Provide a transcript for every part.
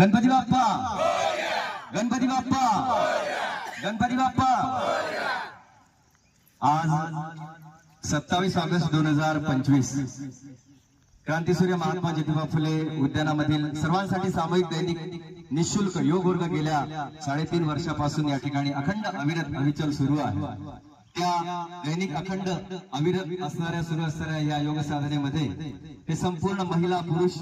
गणपती बाप्पा. गणपती बाप्पा. गणपती बाप्पा. आज सत्तावीस ऑगस्ट दोन हजार पंचवीस. क्रांतीसूर्य महात्मा ज्योतिबा फुले उद्यानामधील सर्वांसाठी सामूहिक दैनिक निशुल्क योग वर्ग गेल्या साडेतीन वर्षापासून या ठिकाणी अखंड अविरत अविचल सुरू आहे. त्या दैनिक अखंड अविरत असणाऱ्या सुरू असणाऱ्या या योग साधनेमध्ये हे संपूर्ण महिला पुरुष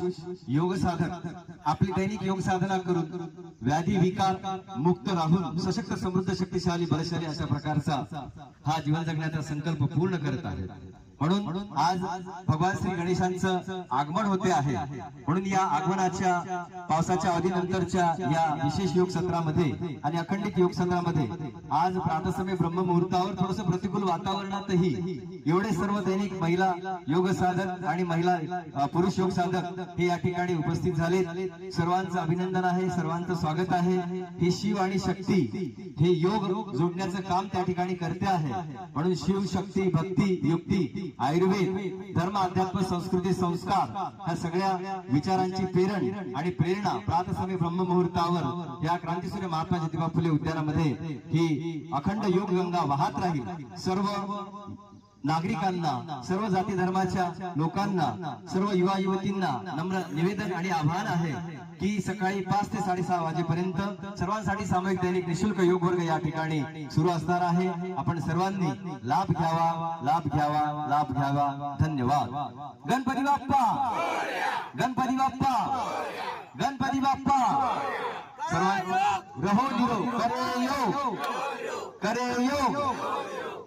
योग साधक आपली दैनिक योग साधना करून व्याधी विकार मुक्त राहून सशक्त समृद्ध शक्तिशाली बलशाली अशा प्रकारचा हा जीवन जगण्याचा संकल्प पूर्ण करत आहे म्हणून आज भगवान श्री गणेशांचं आगमन होते आहे. म्हणून या आगमनाच्या पावसाच्या अवधीनंतरच्या या विशेष योग सत्रामध्ये आणि अखंडित योग सत्रामध्ये आज प्रातसमय ब्रह्म मुहूर्तावर थोडस प्रतिकूल वातावरणातही एवढे सर्व दैनिक महिला योग साधक आणि महिला पुरुष योग साधक हे या ठिकाणी उपस्थित झाले सर्वांचं अभिनंदन आहे सर्वांचं स्वागत आहे. हे शिव आणि शक्ती हे योग जोडण्याचं काम त्या ठिकाणी करते आहे. म्हणून शिव शक्ती भक्ती युक्ती आयुर्वेद धर्म अध्यात्म संस्कृती संस्कार ह्या सगळ्या विचारांची प्रेरण आणि प्रेरणा प्रातसमय ब्रह्म मुहूर्तावर या क्रांतीसूर्य महात्मा ज्योतिबा फुले उद्यानामध्ये ही अखंड योग गंगा वाहत राहील. सर्व नागरिकांना सर्व जाती धर्माच्या लोकांना सर्व युवा युवतींना नम्र निवेदन आणि आव्हान आहे की सकाळी पाच ते साडेसहा वाजेपर्यंत सर्वांसाठी सामूहिक दैनिक निशुल्क योग वर्ग या ठिकाणी सुरू असणार आहे. आपण सर्वांनी लाभ घ्यावा लाभ घ्यावा लाभ घ्यावा. धन्यवाद. गणपती बाप्पा! गणपती बाप्पा! गणपती बाप्पा! सर्वांना रहो निरो करे योग करे योग